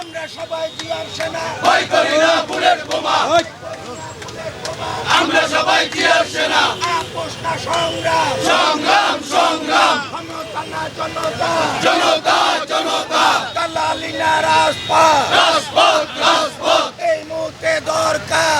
আমরা সবাই জিয়ার সেনা। ভয় করি না বুলেট বোমা। আমরা সবাই জিয়ার সেনা। আপোষ না সংগ্রাম। সংগ্রাম সংগ্রাম। ক্ষমতা না জনতা। জনতা জনতা। দালালি না রাজপথ। রাজপথ রাজপথ। এই মুহূর্তে দরকার।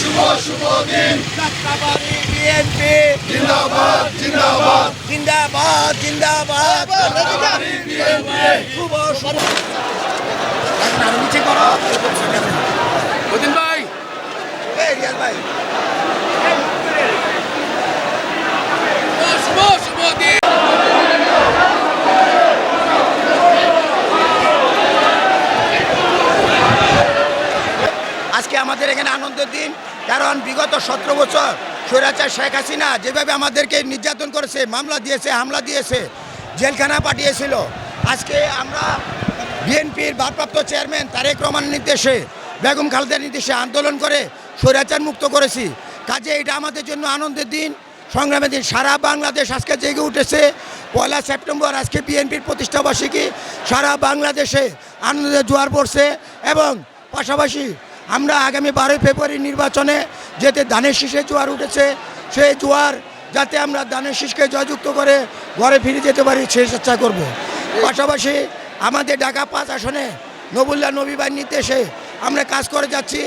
শুভ শুভ দিন। যাত্রাবাড়ি বিএনপি জিন্দাবাদ জিন্দাবাদ। জিন্দাবাদ জিন্দাবাদ। যাত্রাবাড়ি বিএনপি শুভ শুভ আরও নিচে করো। এই ভাই শুভ শুভ দিন আজকে আমাদের এখানে আনন্দের দিন, কারণ বিগত সতেরো বছর স্বৈরাচার শেখ হাসিনা যেভাবে আমাদেরকে নির্যাতন করেছে, মামলা দিয়েছে, হামলা দিয়েছে, জেলখানা পাঠিয়েছিল। আজকে আমরা বিএনপির ভারপ্রাপ্ত চেয়ারম্যান তারেক রহমানের নির্দেশে, বেগম খালেদার নির্দেশে আন্দোলন করে স্বৈরাচার মুক্ত করেছি। কাজে এটা আমাদের জন্য আনন্দের দিন। সংগ্রামের দিন। সারা বাংলাদেশ আজকে জেগে উঠেছে। পয়লা সেপ্টেম্বর আজকে বিএনপির প্রতিষ্ঠাবার্ষিকী সারা বাংলাদেশে আনন্দের জোয়ার পড়ছে এবং পাশাপাশি আমরা আগামী বারোই ফেব্রুয়ারি নির্বাচনে যেতে ধানের শীষে জোয়ার উঠেছে, সেই জোয়ার যাতে আমরা ধানের শীষকে জয়যুক্ত করে ঘরে ফিরে যেতে পারি, সেই চেষ্টা করব। পাশাপাশি আমাদের ঢাকা পাঁচ আসনে নবুল্লা নবী ভাইয়ের নির্দেশে আমরা কাজ করে যাচ্ছি,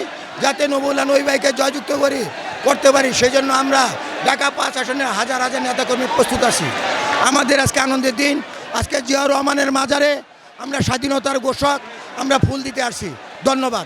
যাতে নবুল্লাহ নবী ভাইকে জয়যুক্ত করি করতে পারি। সেই জন্য আমরা ঢাকা পাঁচ আসনে হাজার হাজার নেতাকর্মী প্রস্তুত আছি। আমাদের আজকে আনন্দের দিন। আজকে জিয়াউর রহমানের মাজারে আমরা স্বাধীনতার ঘোষক, আমরা ফুল দিতে আসছি। ধন্যবাদ।